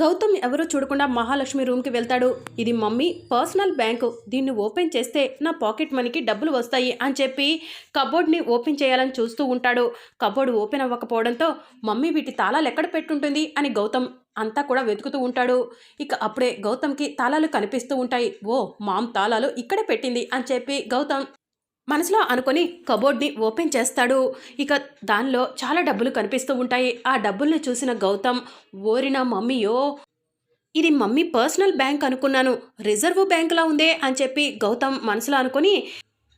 గౌతమ్ ఎవరూ చూడకుండా మహాలక్ష్మి రూమ్కి వెళ్తాడు. ఇది మమ్మీ పర్సనల్ బ్యాంకు. దీన్ని ఓపెన్ చేస్తే నా పాకెట్ మనీకి డబ్బులు వస్తాయి అని చెప్పి కబోర్డ్ని ఓపెన్ చేయాలని చూస్తూ ఉంటాడు. కబోర్డ్ ఓపెన్ అవ్వకపోవడంతో మమ్మీ వీటి తాళాలు ఎక్కడ పెట్టుంటుంది అని గౌతమ్ అంతా కూడా వెతుకుతూ ఉంటాడు. ఇక అప్పుడే గౌతమ్కి తాళాలు కనిపిస్తూ ఉంటాయి. ఓ మామ్ తాళాలు ఇక్కడే పెట్టింది అని చెప్పి గౌతమ్ మనసులో అనుకొని కబోర్డ్ని ఓపెన్ చేస్తాడు. ఇక దానిలో చాలా డబ్బులు కనిపిస్తూ ఉంటాయి. ఆ డబ్బుల్ని చూసిన గౌతమ్ ఓరిన మమ్మీయో ఇది మమ్మీ పర్సనల్ బ్యాంక్ అనుకున్నాను. రిజర్వ్ బ్యాంకులా ఉందే అని చెప్పి గౌతమ్ మనసులో అనుకొని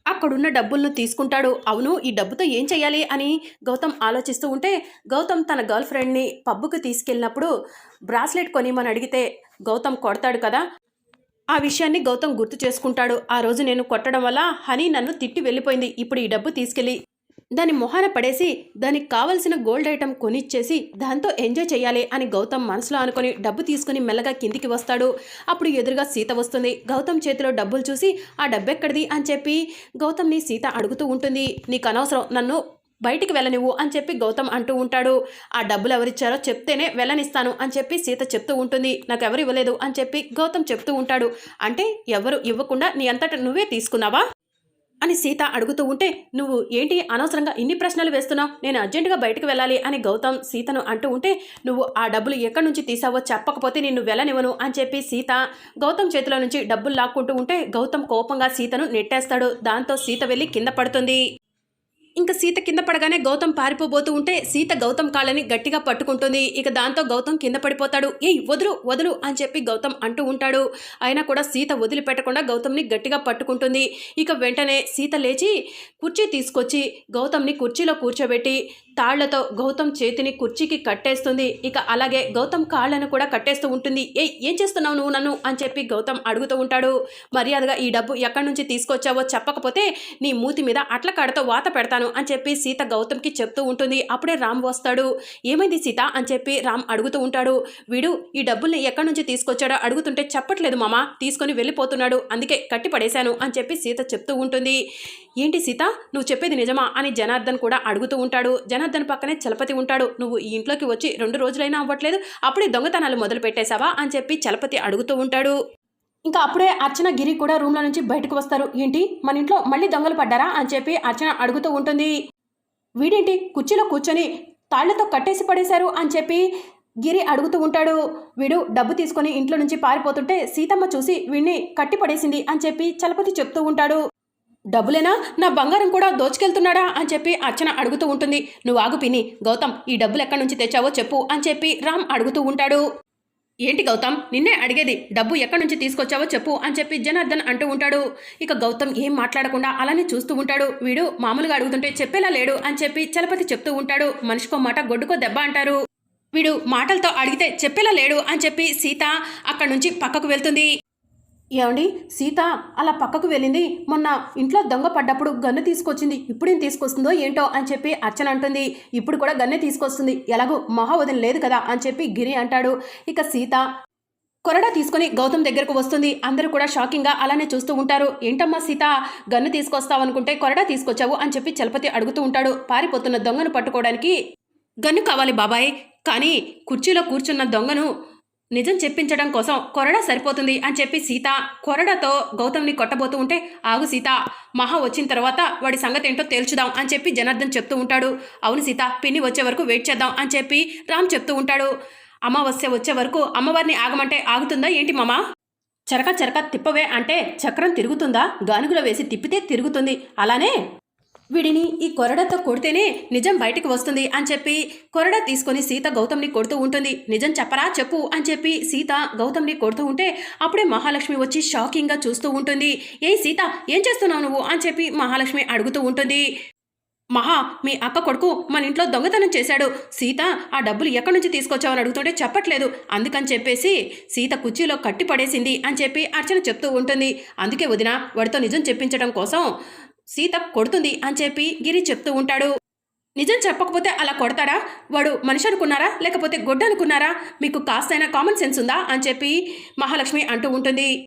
అక్కడున్న డబ్బులను తీసుకుంటాడు. అవును ఈ డబ్బుతో ఏం చేయాలి అని గౌతమ్ ఆలోచిస్తూ ఉంటే గౌతమ్ తన గర్ల్ ఫ్రెండ్ని పబ్బుకు తీసుకెళ్ళినప్పుడు బ్రాస్లెట్ కొనిమని అడిగితే గౌతమ్ కొడతాడు కదా ఆ విషయాన్ని గౌతమ్ గుర్తు చేసుకుంటాడు. ఆ రోజు నేను కొట్టడం వల్ల హనీ నన్ను తిట్టి వెళ్ళిపోయింది. ఇప్పుడు ఈ డబ్బు తీసుకెళ్ళి దాని మొహాన పడేసి దానికి కావలసిన గోల్డ్ ఐటమ్ కొనిచ్చేసి దాంతో ఎంజాయ్ చేయాలి అని గౌతమ్ మనసులో అనుకొని డబ్బు తీసుకుని మెల్లగా కిందికి వస్తాడు. అప్పుడు ఎదురుగా సీత వస్తుంది. గౌతమ్ చేతిలో డబ్బులు చూసి ఆ డబ్బెక్కడిది? అని చెప్పి గౌతమ్ని సీత అడుగుతూ ఉంటుంది. నీకు అనవసరం. నన్ను బయటికి వెళ్ళనివ్వు అని చెప్పి గౌతమ్ అంటూ ఉంటాడు. ఆ డబ్బులు ఎవరిచ్చారో చెప్తేనే వెళ్ళనిస్తాను అని చెప్పి సీత చెప్తూ ఉంటుంది. నాకు ఎవరు ఇవ్వలేదు అని చెప్పి గౌతమ్ చెప్తూ ఉంటాడు. అంటే ఎవరు ఇవ్వకుండా నీ అంతట నువ్వే తీసుకున్నావా? అని సీత అడుగుతూ ఉంటే నువ్వు ఏంటి అనవసరంగా ఇన్ని ప్రశ్నలు వేస్తున్నావు? నేను అర్జెంటుగా బయటకు వెళ్ళాలి అని గౌతమ్ సీతను అంటూ ఉంటే నువ్వు ఆ డబ్బులు ఎక్కడి నుంచి తీసావో చెప్పకపోతే నిన్ను వెళ్ళనివ్వను అని చెప్పి సీత గౌతమ్ చేతిలో నుంచి డబ్బులు లాక్కుంటూ ఉంటే గౌతమ్ కోపంగా సీతను నెట్టేస్తాడు. దాంతో సీత వెళ్ళి కింద పడుతుంది. ఇంకా సీత కింద పడగానే గౌతమ్ పారిపోబోతూ ఉంటే సీత గౌతమ్ కాళ్ళని గట్టిగా పట్టుకుంటుంది. ఇక దాంతో గౌతమ్ కింద పడిపోతాడు. ఏయ్ వదులు వదులు అని చెప్పి గౌతమ్ అంటూ ఉంటాడు. అయినా కూడా సీత వదిలిపెట్టకుండా గౌతమ్ని గట్టిగా పట్టుకుంటుంది. ఇక వెంటనే సీత లేచి కుర్చీ తీసుకొచ్చి గౌతమ్ని కుర్చీలో కూర్చోబెట్టి తాళ్ళతో గౌతమ్ చేతిని కుర్చీకి కట్టేస్తుంది. ఇక అలాగే గౌతమ్ కాళ్ళను కూడా కట్టేస్తూ ఉంటుంది. ఏ ఏం చేస్తున్నావు నువ్వు నన్ను? అని చెప్పి గౌతమ్ అడుగుతూ ఉంటాడు. మర్యాదగా ఈ డబ్బు ఎక్కడి నుంచి తీసుకొచ్చావో చెప్పకపోతే నీ మూతి మీద అట్ల కాడతో వాత పెడతాను అని చెప్పి సీత గౌతమ్కి చెప్తూ ఉంటుంది. అప్పుడే రామ్ వస్తాడు. ఏమైంది సీత? అని చెప్పి రామ్ అడుగుతూ ఉంటాడు. వీడు ఈ డబ్బుల్ని ఎక్కడి నుంచి తీసుకొచ్చాడో అడుగుతుంటే చెప్పట్లేదు మామ. తీసుకొని వెళ్ళిపోతున్నాడు. అందుకే కట్టి పడేశాను అని చెప్పి సీత చెప్తూ ఉంటుంది. ఏంటి సీత? నువ్వు చెప్పేది నిజమా? అని జనార్దన్ కూడా అడుగుతూ ఉంటాడు. జన జనార్దన్ పక్కనే చలపతి ఉంటాడు. నువ్వు ఈ ఇంట్లోకి వచ్చి రెండు రోజులైనా అవ్వట్లేదు. అప్పుడే దొంగతనాలు మొదలు పెట్టేశావా అని చెప్పి చలపతి అడుగుతూ ఉంటాడు. ఇంకా అప్పుడే అర్చన గిరి కూడా రూమ్లో నుంచి బయటకు వస్తారు. ఏంటి? మన ఇంట్లో మళ్ళీ దొంగలు పడ్డారా? అని చెప్పి అర్చన అడుగుతూ ఉంటుంది. వీడేంటి? కుర్చీలో కూర్చొని తాళ్ళతో కట్టేసి పడేశారు అని చెప్పి గిరి అడుగుతూ ఉంటాడు. వీడు డబ్బు తీసుకొని ఇంట్లో నుంచి పారిపోతుంటే సీతమ్మ చూసి వీడిని కట్టి పడేసింది అని చెప్పి చలపతి చెప్తూ ఉంటాడు. డబ్బులేనా? నా బంగారం కూడా దోచుకెళ్తున్నాడా? అని చెప్పి అర్చన అడుగుతూ ఉంటుంది. నువ్వు ఆగు పిని గౌతమ్ ఈ డబ్బులు ఎక్కడి నుంచి తెచ్చావో చెప్పు అని చెప్పి రామ్ అడుగుతూ ఉంటాడు. ఏంటి గౌతమ్? నిన్నే అడిగేది. డబ్బు ఎక్కడి నుంచి తీసుకొచ్చావో చెప్పు అని చెప్పి జనార్దన్ అంటూ ఉంటాడు. ఇక గౌతమ్ ఏం మాట్లాడకుండా అలానే చూస్తూ ఉంటాడు. వీడు మామూలుగా అడుగుతుంటే చెప్పేలా లేడు అని చెప్పి చలపతి చెప్తూ ఉంటాడు. మనిషికో మాట గొడ్డుకో దెబ్బ అంటారు. వీడు మాటలతో అడిగితే చెప్పేలా లేడు అని చెప్పి సీత అక్కడి నుంచి పక్కకు వెళ్తుంది. ఏమండి? సీత అలా పక్కకు వెళ్ళింది. మొన్న ఇంట్లో దొంగ పడ్డప్పుడు గన్ను తీసుకొచ్చింది. ఇప్పుడేం తీసుకొస్తుందో ఏంటో అని చెప్పి అర్చన అంటుంది. ఇప్పుడు కూడా గన్నే తీసుకొస్తుంది. ఎలాగో మహా వదిన లేదు కదా అని చెప్పి గిరి అంటాడు. ఇక సీత కొరడా తీసుకొని గౌతమ్ దగ్గరకు వస్తుంది. అందరూ కూడా షాకింగ్గా అలానే చూస్తూ ఉంటారు. ఏంటమ్మా సీత గన్ను తీసుకొస్తావు అనుకుంటే కొరడా తీసుకొచ్చావు అని చెప్పి చలపతి అడుగుతూ ఉంటాడు. పారిపోతున్న దొంగను పట్టుకోవడానికి గన్ను కావాలి బాబాయ్. కానీ కుర్చీలో కూర్చున్న దొంగను నిజం చెప్పించడం కోసం కొరడ సరిపోతుంది అని చెప్పి సీత కొరడతో గౌతమ్ని కొట్టబోతూ ఉంటే ఆగు సీత మహా వచ్చిన తర్వాత వాడి సంగతి ఏంటో తేల్చుదాం అని చెప్పి జనార్దన్ చెప్తూ ఉంటాడు. అవును సీత పిన్ని వచ్చే వరకు వెయిట్ చేద్దాం అని చెప్పి రామ్ చెప్తూ ఉంటాడు. అమావాస్య వచ్చే వరకు అమ్మవారిని ఆగమంటే ఆగుతుందా ఏంటి మామ? చరక చరక తిప్పవే అంటే చక్రం తిరుగుతుందా? గానుగులో వేసి తిప్పితే తిరుగుతుంది. అలానే వీడిని ఈ కొరడతో కొడితేనే నిజం బయటకు వస్తుంది అని చెప్పి కొరడ తీసుకొని సీత గౌతమ్ని కొడుతూ ఉంటుంది. నిజం చెప్పరా చెప్పు అని చెప్పి సీత గౌతమ్ని కొడుతూ ఉంటే అప్పుడే మహాలక్ష్మి వచ్చి షాకింగ్గా చూస్తూ ఉంటుంది. ఏ సీత ఏం చేస్తున్నావు నువ్వు అని చెప్పి మహాలక్ష్మి అడుగుతూ ఉంటుంది. మహా మీ అక్క కొడుకు మన ఇంట్లో దొంగతనం చేశాడు. సీత ఆ డబ్బులు ఎక్కడి నుంచి తీసుకొచ్చావని అడుగుతుంటే చెప్పట్లేదు. అందుకని చెప్పేసి సీత కుర్చీలో కట్టి పడేసింది అని చెప్పి అర్చన చెప్తూ ఉంటుంది. అందుకే వదిన వాడితో నిజం చెప్పించడం కోసం సీత కొడుతుంది అని చెప్పి గిరి చెప్తూ ఉంటాడు. నిజం చెప్పకపోతే అలా కొడతాడా? వాడు మనిషి అనుకున్నారా? లేకపోతే గొడ్డ అనుకున్నారా? మీకు కాస్తైనా కామన్ సెన్స్ ఉందా? అని చెప్పి మహాలక్ష్మి అంటూ ఉంటుంది.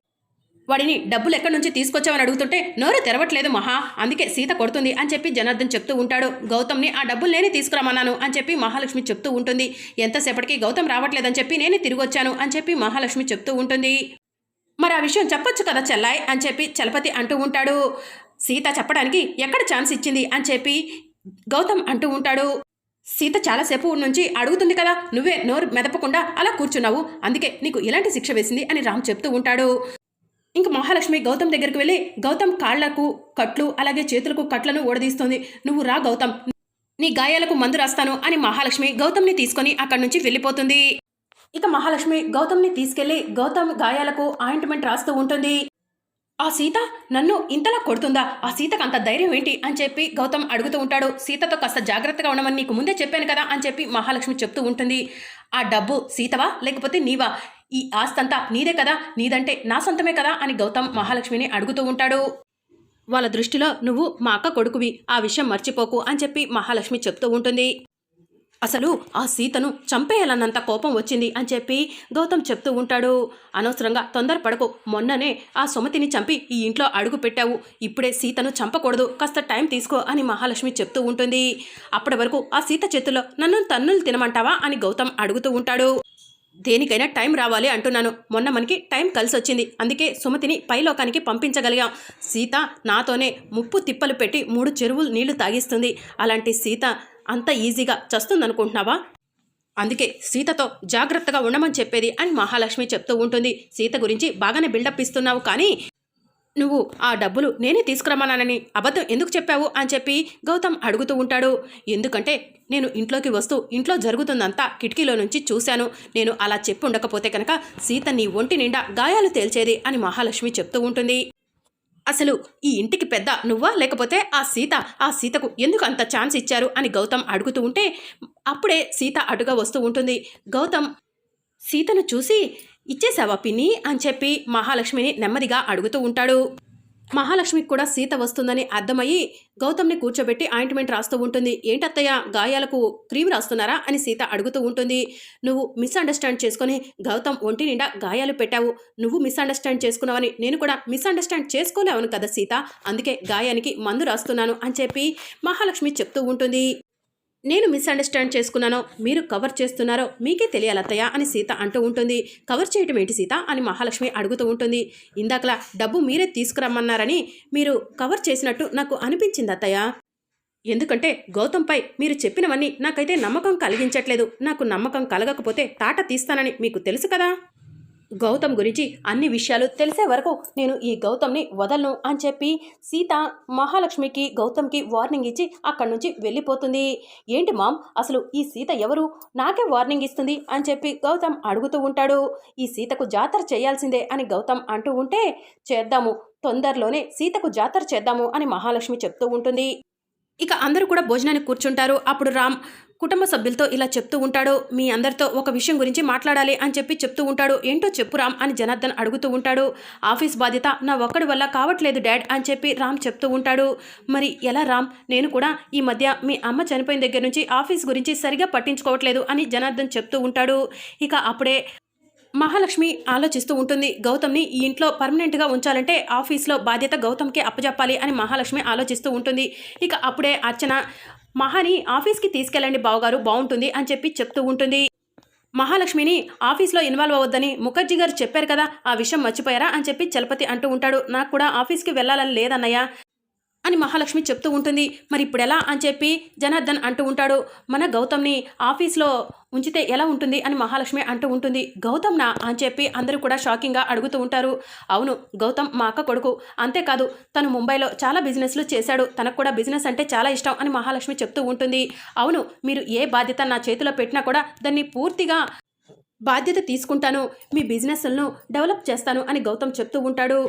వాడిని డబ్బులు ఎక్కడి నుంచి తీసుకొచ్చావని అడుగుతుంటే నోరు తెరవట్లేదు మహా. అందుకే సీత కొడుతుంది అని చెప్పి జనార్దన్ చెప్తూ ఉంటాడు. గౌతమ్ని ఆ డబ్బులు నేనే తీసుకురామన్నాను అని చెప్పి మహాలక్ష్మి చెప్తూ ఉంటుంది. ఎంతసేపటికి గౌతమ్ రావట్లేదని చెప్పి నేనే తిరిగి వచ్చాను అని చెప్పి మహాలక్ష్మి చెప్తూ ఉంటుంది. మరి ఆ విషయం చెప్పొచ్చు కదా చెల్లాయ్? అని చెప్పి చలపతి అంటూ ఉంటాడు. సీత చెప్పడానికి ఎక్కడ ఛాన్స్ ఇచ్చింది అని చెప్పి గౌతమ్ అంటూ ఉంటాడు. సీత చాలాసేపు నుంచి అడుగుతుంది కదా నువ్వే నోరు మెదపకుండా అలా కూర్చున్నావు అందుకే నీకు ఇలాంటి శిక్ష వేసింది అని రామ్ చెప్తూ ఉంటాడు. ఇంక మహాలక్ష్మి గౌతమ్ దగ్గరికి వెళ్ళి గౌతమ్ కాళ్ళకు కట్లు అలాగే చేతులకు కట్లను ఓడదీస్తుంది నువ్వు రా గౌతమ్ నీ గాయాలకు మందు రాస్తాను అని మహాలక్ష్మి గౌతమ్ని తీసుకొని అక్కడి నుంచి వెళ్ళిపోతుంది. ఇక మహాలక్ష్మి గౌతమ్ని తీసుకెళ్ళి గౌతమ్ గాయాలకు ఆయింట్మెంట్ రాస్తూ ఉంటుంది. ఆ సీత నన్ను ఇంతలా కొడుతుందా? ఆ సీతకు అంత ధైర్యం ఏంటి? అని చెప్పి గౌతమ్ అడుగుతూ ఉంటాడు. సీతతో కాస్త జాగ్రత్తగా ఉండమని నీకు ముందే చెప్పాను కదా? అని చెప్పి మహాలక్ష్మి చెప్తూ ఉంటుంది. ఆ డబ్బు సీతవా? లేకపోతే నీవా? ఈ ఆస్తంతా నీదే కదా? నీదంటే నా సొంతమే కదా? అని గౌతమ్ మహాలక్ష్మిని అడుగుతూ ఉంటాడు. వాళ్ళ దృష్టిలో నువ్వు మా అక్క కొడుకువి. ఆ విషయం మర్చిపోకు అని చెప్పి మహాలక్ష్మి చెప్తూ ఉంటుంది. అసలు ఆ సీతను చంపేయాలన్నంత కోపం వచ్చింది అని చెప్పి గౌతమ్ చెప్తూ ఉంటాడు. అనవసరంగా తొందరపడకు. మొన్ననే ఆ సుమతిని చంపి ఈ ఇంట్లో అడుగు పెట్టావు. ఇప్పుడే సీతను చంపకూడదు. కాస్త టైం తీసుకో అని మహాలక్ష్మి చెప్తూ ఉంటుంది. అప్పటి వరకు ఆ సీత చేతిలో నన్ను తన్నులు తినమంటావా అని గౌతమ్ అడుగుతూ ఉంటాడు. దేనికైనా టైం రావాలి అంటున్నాను. మొన్న మనకి టైం కలిసి వచ్చింది అందుకే సుమతిని పైలోకానికి పంపించగలిగాం. సీత నాతోనే ముప్పు తిప్పలు పెట్టి మూడు చెరువులు నీళ్ళు తాగిస్తుంది. అలాంటి సీత అంత ఈజీగా చస్తుందనుకుంటున్నావా? అందుకే సీతతో జాగ్రత్తగా ఉండమని చెప్పేది అని మహాలక్ష్మి చెప్తూ ఉంటుంది. సీత గురించి బాగానే బిల్డప్ ఇస్తున్నావు కానీ నువ్వు ఆ డబ్బులు నేనే తీసుకురమ్మన్నానని అబద్ధం ఎందుకు చెప్పావు అని చెప్పి గౌతమ్ అడుగుతూ ఉంటాడు. ఎందుకంటే నేను ఇంట్లోకి వస్తూ ఇంట్లో జరుగుతుందంతా కిటికీలో నుంచి చూశాను. నేను అలా చెప్పి ఉండకపోతే కనుక సీత నీ ఒంటి నిండా గాయాలు తేల్చేది అని మహాలక్ష్మి చెప్తూ ఉంటుంది. అసలు ఈ ఇంటికి పెద్ద నువ్వా? లేకపోతే ఆ సీత? ఆ సీతకు ఎందుకు అంత ఛాన్స్ ఇచ్చారు? అని గౌతమ్ అడుగుతూ ఉంటే అప్పుడే సీత అటుగా వస్తూ ఉంటుంది. గౌతమ్ సీతను చూసి ఇచ్చేసావా పిన్ని? అని చెప్పి మహాలక్ష్మిని నెమ్మదిగా అడుగుతూ ఉంటాడు. మహాలక్ష్మికి కూడా సీత వస్తుందని అర్థమయ్యి గౌతమ్ని కూర్చోబెట్టి ఆయింట్మెంట్ రాస్తూ ఉంటుంది. ఏంటత్తయ్య గాయాలకు క్రీమ్ రాస్తున్నారా అని సీత అడుగుతూ ఉంటుంది. నువ్వు మిస్అండర్స్టాండ్ చేసుకొని గౌతమ్ ఒంటి నిండా గాయాలు పెట్టావు. నువ్వు మిస్అండర్స్టాండ్ చేసుకున్నావని నేను కూడా మిస్అండర్స్టాండ్ చేసుకోలేవను కదా సీత. అందుకే గాయానికి మందు రాస్తున్నాను అని చెప్పి మహాలక్ష్మి చెప్తూ ఉంటుంది. నేను మిస్అండర్స్టాండ్ చేసుకున్నానో మీరు కవర్ చేస్తున్నారో మీకే తెలియాలి అత్తయ్య అని సీత అంటూ ఉంటుంది. కవర్ చేయటం ఏంటి సీత అని మహాలక్ష్మి అడుగుతూ ఉంటుంది. ఇందాకలా డబ్బు మీరే తీసుకురమ్మన్నారని మీరు కవర్ చేసినట్టు నాకు అనిపించింది అత్తయ్య. ఎందుకంటే గౌతంపై మీరు చెప్పినవన్నీ నాకైతే నమ్మకం కలిగించట్లేదు. నాకు నమ్మకం కలగకపోతే తాట తీస్తానని మీకు తెలుసు కదా. గౌతమ్ గురించి అన్ని విషయాలు తెలిసే వరకు నేను ఈ గౌతమ్ని వదలను అని చెప్పి సీత మహాలక్ష్మికి గౌతమ్కి వార్నింగ్ ఇచ్చి అక్కడి నుంచి వెళ్ళిపోతుంది. ఏంటి మామ్? అసలు ఈ సీత ఎవరు? నాకే వార్నింగ్ ఇస్తుంది అని చెప్పి గౌతమ్ అడుగుతూ ఉంటాడు. ఈ సీతకు జాతర చేయాల్సిందే అని గౌతమ్ అంటూ ఉంటే చేద్దాము తొందరలోనే సీతకు జాతర చేద్దాము అని మహాలక్ష్మి చెప్తూ ఉంటుంది. ఇక అందరూ కూడా భోజనానికి కూర్చుంటారు. అప్పుడు రామ్ కుటుంబ సభ్యులతో ఇలా చెప్తూ ఉంటాడు మీ అందరితో ఒక విషయం గురించి మాట్లాడాలి అని చెప్పి చెప్తూ ఉంటాడు. ఏంటో చెప్పు రామ్ అని జనార్దన్ అడుగుతూ ఉంటాడు. ఆఫీస్ బాధ్యత నా ఒక్కడి వల్ల కావట్లేదు డాడ్ అని చెప్పి రామ్ చెప్తూ ఉంటాడు. మరి ఎలా రామ్? నేను కూడా ఈ మధ్య మీ అమ్మ చనిపోయిన దగ్గర నుంచి ఆఫీస్ గురించి సరిగా పట్టించుకోవట్లేదు అని జనార్దన్ చెప్తూ ఉంటాడు. ఇక అప్పుడే మహాలక్ష్మి ఆలోచిస్తూ ఉంటుంది. గౌతమ్ని ఈ ఇంట్లో పర్మనెంట్గా ఉంచాలంటే ఆఫీస్లో బాధ్యత గౌతమ్కి అప్పజెప్పాలి అని మహాలక్ష్మి ఆలోచిస్తూ ఉంటుంది. ఇక అప్పుడే అర్చన మహాని ఆఫీస్కి తీసుకెళ్ళండి బావగారు బాగుంటుంది అని చెప్పి చెప్తూ ఉంటుంది. మహాలక్ష్మిని ఆఫీస్లో ఇన్వాల్వ్ అవ్వద్దని ముఖర్జీ గారు చెప్పారు కదా ఆ విషయం మర్చిపోయారా అని చెప్పి చలపతి అంటూ ఉంటాడు. నాకు కూడా ఆఫీస్కి వెళ్ళాలని లేదన్నయ్య. అని మహాలక్ష్మి చెప్తూ ఉంటుంది. మరి ఇప్పుడు ఎలా అని చెప్పి జనార్దన్ అంటూ ఉంటాడు. మన గౌతమ్ని ఆఫీస్లో ఉంచితే ఎలా ఉంటుంది అని మహాలక్ష్మి అంటూ ఉంటుంది. గౌతమ్నా అని చెప్పి అందరూ కూడా షాకింగ్గా అడుగుతూ ఉంటారు. అవును గౌతమ్ మా అక్క కొడుకు. అంతేకాదు తను ముంబైలో చాలా బిజినెస్లు చేశాడు. తనకు కూడా బిజినెస్ అంటే చాలా ఇష్టం అని మహాలక్ష్మి చెప్తూ ఉంటుంది. అవును మీరు ఏ బాధ్యత నా చేతిలో పెట్టినా కూడా దాన్ని పూర్తిగా బాధ్యత తీసుకుంటాను. మీ బిజినెస్లను డెవలప్ చేస్తాను అని గౌతమ్ చెప్తూ ఉంటాడు.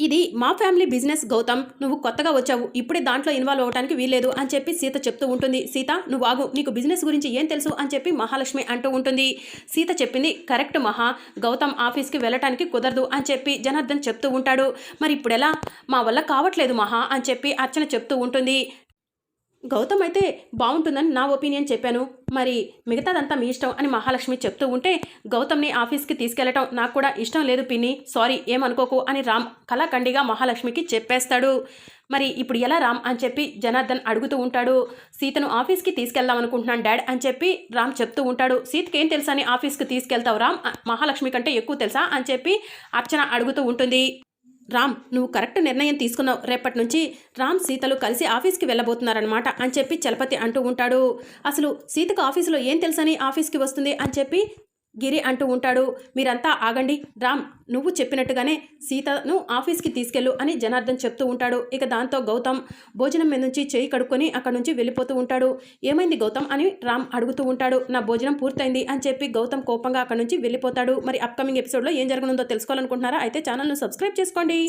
ఇది మా ఫ్యామిలీ బిజినెస్ గౌతమ్. నువ్వు కొత్తగా వచ్చావు. ఇప్పుడే దాంట్లో ఇన్వాల్వ్ అవడానికి వీల్లేదు అని చెప్పి సీత చెప్తూ ఉంటుంది. సీత నువ్వు ఆగు. నీకు బిజినెస్ గురించి ఏం తెలుసు అని చెప్పి మహాలక్ష్మి అంటూ ఉంటుంది. సీత చెప్పింది కరెక్ట్ మహా. గౌతమ్ ఆఫీస్కి వెళ్ళటానికి కుదరదు అని చెప్పి జనార్దన్ చెప్తూ ఉంటాడు. మరి ఇప్పుడెలా? మా వల్ల కావట్లేదు మహా అని చెప్పి అర్చన చెప్తూ ఉంటుంది. గౌతమ్ అయితే బాగుంటుందని నా ఒపీనియన్ చెప్పాను. మరి మిగతాదంతా మీ ఇష్టం అని మహాలక్ష్మి చెప్తూ ఉంటే గౌతమ్ని ఆఫీస్కి తీసుకెళ్ళటం నాకు కూడా ఇష్టం లేదు పిన్ని. సారీ ఏమనుకోకు అని రామ్ కళాఖండిగా మహాలక్ష్మికి చెప్పేస్తాడు. మరి ఇప్పుడు ఎలా రామ్ అని చెప్పి జనార్దన్ అడుగుతూ ఉంటాడు. సీతను ఆఫీస్కి తీసుకెళ్దాం అనుకుంటున్నాను డాడ్ అని చెప్పి రామ్ చెప్తూ ఉంటాడు. సీతకి ఏం తెలుసా అని ఆఫీస్కి తీసుకెళ్తావు రామ్? మహాలక్ష్మి కంటే ఎక్కువ తెలుసా అని చెప్పి అర్చన అడుగుతూ ఉంటుంది. రామ్ నువ్వు కరెక్ట్ నిర్ణయం తీసుకున్నావు. రేపటి నుంచి రామ్ సీతలు కలిసి ఆఫీస్కి వెళ్ళబోతున్నారనమాట అని చెప్పి చలపతి అంటూ ఉంటాడు. అసలు సీతకు ఆఫీసులో ఏం తెలుసని ఆఫీస్కి వస్తుంది అని చెప్పి గిరి అంటూ ఉంటాడు. మీరంతా ఆగండి. రామ్ నువ్వు చెప్పినట్టుగానే సీతను ఆఫీస్కి తీసుకెళ్ళు అని జనార్దన్ చెప్తూ ఉంటాడు. ఇక దాంతో గౌతమ్ భోజనం మీద నుంచి చేయి కడుక్కొని అక్కడ నుంచి వెళ్ళిపోతూ ఉంటాడు. ఏమైంది గౌతమ్ అని రామ్ అడుగుతూ ఉంటాడు. నా భోజనం పూర్తయింది అని చెప్పి గౌతమ్ కోపంగా అక్కడ నుంచి వెళ్ళిపోతాడు. మరి అప్కమింగ్ ఎపిసోడ్లో ఏం జరగనుందో తెలుసుకోవాలనుకుంటున్నారా? అయితే ఛానల్ను సబ్స్క్రైబ్ చేసుకోండి.